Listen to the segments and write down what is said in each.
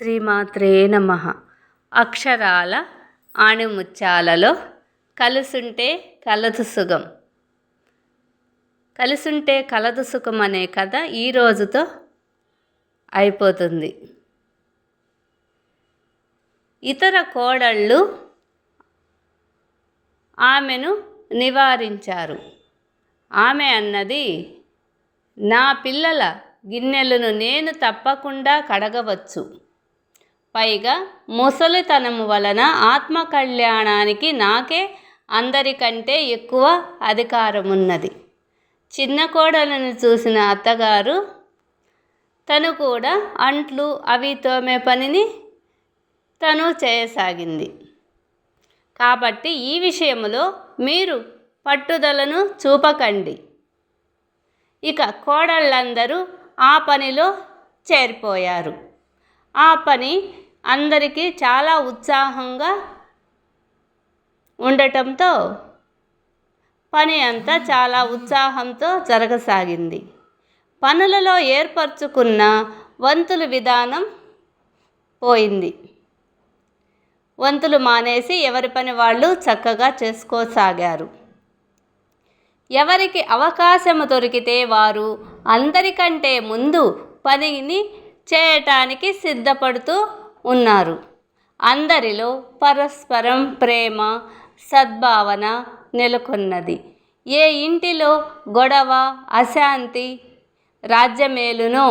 శ్రీమాత్రే నమ. అక్షరాల ఆణిముత్యాలలో కలుసుంటే కలదు సుఖం. కలిసుంటే కలదు సుఖం అనే కథ ఈ రోజుతో అయిపోతుంది. ఇతర కోడళ్ళు ఆమెను నివారించారు. ఆమె అన్నది నా పిల్లల గిన్నెలను నేను తప్పకుండా కడగవచ్చు. పైగా ముసలితనము వలన ఆత్మ కళ్యాణానికి నాకే అందరికంటే ఎక్కువ అధికారమున్నది. చిన్న కోడలను చూసిన అత్తగారు తను కూడా అంట్లు అవి తోమే పనిని తను చేయసాగింది. కాబట్టి ఈ విషయంలో మీరు పట్టుదలను చూపకండి. ఇక కోడళ్ళందరూ ఆ పనిలో చేరిపోయారు. ఆ పని అందరికీ చాలా ఉత్సాహంగా ఉండటంతో పని అంతా చాలా ఉత్సాహంతో జరగసాగింది. పనులలో ఏర్పరచుకున్న వంతులు విధానం పోయింది. వంతులు మానేసి ఎవరి పని వాళ్ళు చక్కగా చేసుకోసాగారు. ఎవరికి అవకాశము దొరికితే వారు అందరికంటే ముందు పనిని చేయటానికి సిద్ధపడుతూ ఉన్నారు. అందరిలో పరస్పరం ప్రేమ సద్భావన నెలకొన్నది. ఏ ఇంటిలో గొడవ అశాంతి రాజ్యమేలునో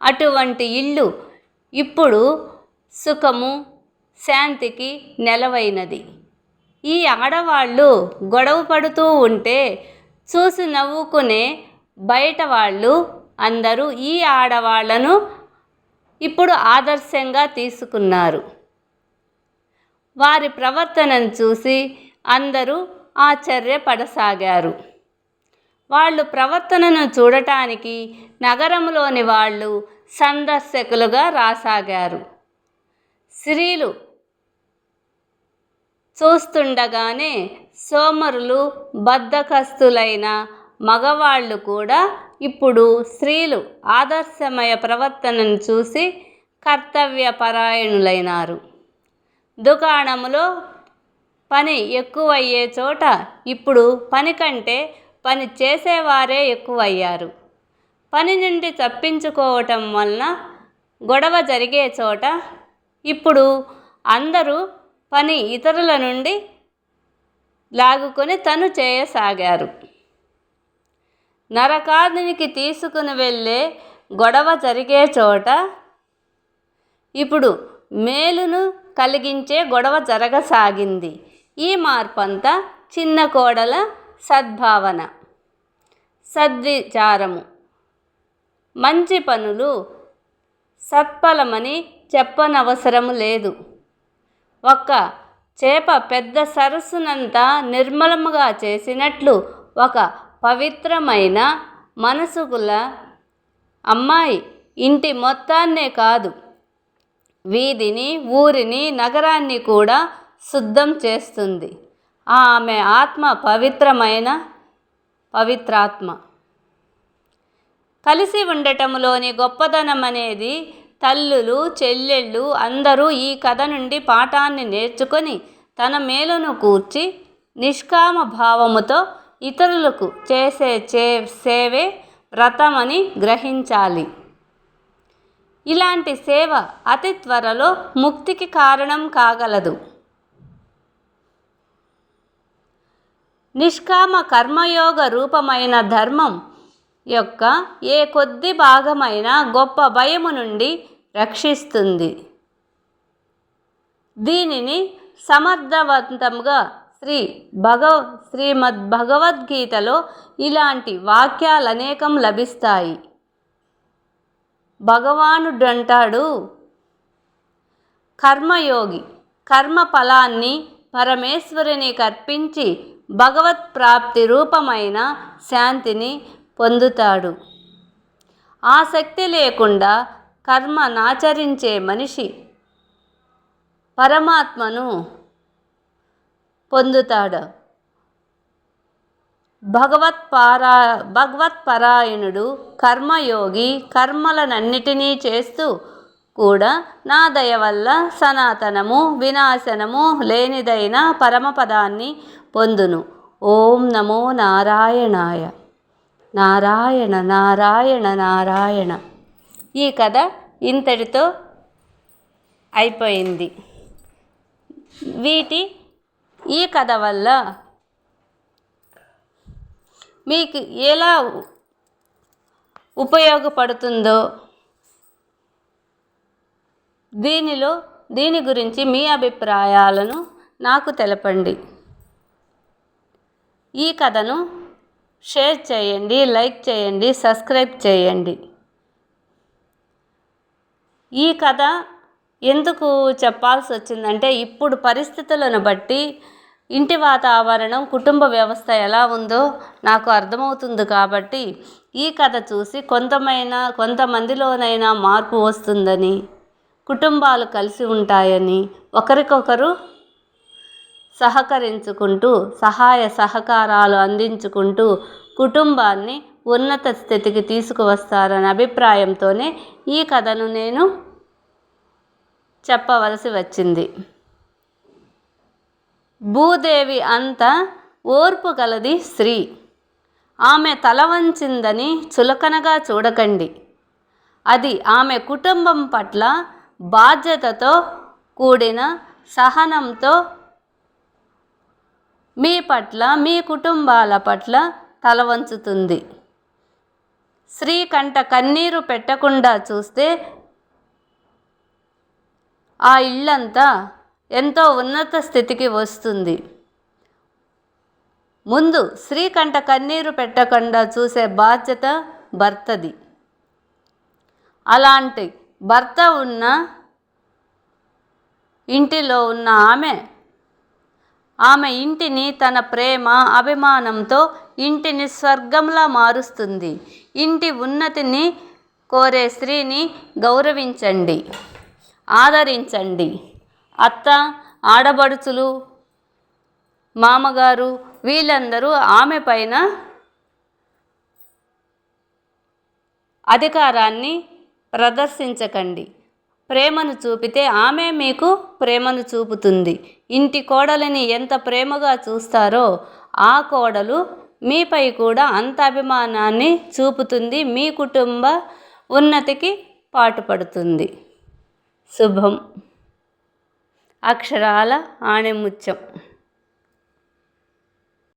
అటువంటి ఇల్లు ఇప్పుడు సుఖము శాంతికి నెలవైనది. ఈ ఆడవాళ్ళు గొడవ పడుతూ ఉంటే చూసి నవ్వుకునే బయట వాళ్ళు అందరూ ఈ ఆడవాళ్ళను ఇప్పుడు ఆదర్శంగా తీసుకున్నారు. వారి ప్రవర్తనను చూసి అందరూ ఆశ్చర్యపడసాగారు. వాళ్ళు ప్రవర్తనను చూడటానికి నగరంలోని వాళ్ళు సందర్శకులుగా రాసాగారు. స్త్రీలు చూస్తుండగానే సోమరులు బద్ధకస్తులైన మగవాళ్ళు కూడా ఇప్పుడు స్త్రీలు ఆదర్శమయ ప్రవర్తనను చూసి కర్తవ్యపరాయణులైనారు. దుకాణంలో పని ఎక్కువయ్యే చోట ఇప్పుడు పని కంటే పని చేసేవారే ఎక్కువయ్యారు. పని నుండి తప్పించుకోవటం వలన గొడవ జరిగే చోట ఇప్పుడు అందరూ పని ఇతరుల నుండి లాగుకొని తను చేయసాగారు. నరకాదునికి తీసుకుని వెళ్ళే గొడవ జరిగే చోట ఇప్పుడు మేలును కలిగించే గొడవ జరగసాగింది. ఈ మార్పంతా చిన్న కోడల సద్భావన సద్విచారము. మంచి పనులు సత్ఫలమని చెప్పనవసరము లేదు. ఒక్క చేప పెద్ద సరస్సునంతా నిర్మలముగా చేసినట్లు ఒక పవిత్రమైన మనసుకుల అమ్మాయి ఇంటి మొత్తాన్నే కాదు. వీధిని ఊరిని నగరాన్ని కూడా శుద్ధం చేస్తుంది. ఆమె ఆత్మ పవిత్రమైన పవిత్రాత్మ. కలిసి ఉండటంలోని గొప్పదనం అనేది తల్లులు చెల్లెళ్ళు అందరూ ఈ కథ నుండి పాఠాన్ని నేర్చుకొని తన మేలును కూర్చి నిష్కామ భావముతో ఇతరులకు చేసే చే సేవే వ్రతమని గ్రహించాలి. ఇలాంటి సేవ అతి త్వరలో ముక్తికి కారణం కాగలదు. నిష్కామ కర్మయోగ రూపమైన ధర్మం యొక్క ఏ కొద్ది భాగమైన గొప్ప భయము నుండి రక్షిస్తుంది. దీనిని సమర్థవంతంగా శ్రీ భగవ శ్రీమద్ భగవద్గీతలో ఇలాంటి వాక్యాలు అనేకం లభిస్తాయి. భగవానుడంటాడు కర్మయోగి కర్మ ఫలాన్ని పరమేశ్వరిని కర్పించి భగవత్ ప్రాప్తి రూపమైన శాంతిని పొందుతాడు. ఆసక్తి లేకుండా కర్మ నాచరించే మనిషి పరమాత్మను పొందుతాడు. భగవత్పారా భగవత్పరాయణుడు కర్మయోగి కర్మలనన్నిటినీ చేస్తూ కూడా నా దయ వల్ల సనాతనము వినాశనము లేనిదైన పరమపదాన్ని పొందును. ఓం నమో నారాయణాయ. నారాయణ నారాయణ నారాయణ. ఈ కథ ఇంతటితో అయిపోయింది. వీటి ఈ కథ వల్ల మీకు ఎలా ఉపయోగపడుతుందో దీనిలో దీని గురించి మీ అభిప్రాయాలను నాకు తెలపండి. ఈ కథను షేర్ చేయండి లైక్ చేయండి సబ్స్క్రైబ్ చేయండి. ఈ కథ ఎందుకు చెప్పాల్సి వచ్చిందంటే ఇప్పుడు పరిస్థితులను బట్టి ఇంటి వాతావరణం కుటుంబ వ్యవస్థ ఎలా ఉందో నాకు అర్థమవుతుంది కాబట్టి ఈ కథ చూసి కొంతమైనా కొంతమందిలోనైనా మార్పు వస్తుందని కుటుంబాలు కలిసి ఉంటాయని ఒకరికొకరు సహకరించుకుంటూ సహాయ సహకారాలు అందించుకుంటూ కుటుంబాన్ని ఉన్నత స్థితికి తీసుకువస్తారనే అభిప్రాయంతోనే ఈ కథను నేను చెప్పవలసి వచ్చింది. భూదేవి అంత ఓర్పు గలది స్త్రీ. ఆమె తల వంచిందని చులకనగా చూడకండి. అది ఆమె కుటుంబం పట్ల బాధ్యతతో కూడిన సహనంతో మీ పట్ల మీ కుటుంబాల పట్ల తల వంచుతుంది. స్త్రీ కంట కన్నీరు పెట్టకుండా చూస్తే ఆ ఇల్లంతా ఎంతో ఉన్నత స్థితికి వస్తుంది. ముందు శ్రీకంఠ కన్నీరు పెట్టకుండా చూసే బాధ్యత భర్తది. అలాంటి భర్త ఉన్న ఇంటిలో ఉన్న ఆమె ఆమె ఇంటిని తన ప్రేమ అభిమానంతో ఇంటిని స్వర్గంలా మారుస్తుంది. ఇంటి ఉన్నతిని కోరే స్త్రీని గౌరవించండి ఆదరించండి. అత్త ఆడబడుచులు మామగారు వీళ్ళందరూ ఆమె పైన అధికారాన్ని ప్రదర్శించకండి. ప్రేమను చూపితే ఆమె మీకు ప్రేమను చూపుతుంది. ఇంటి కోడలిని ఎంత ప్రేమగా చూస్తారో ఆ కోడలు మీపై కూడా అంత అభిమానాన్ని చూపుతుంది. మీ కుటుంబ ఉన్నతికి పాటుపడుతుంది. శుభం. అక్షరాల ఆణిముత్యం.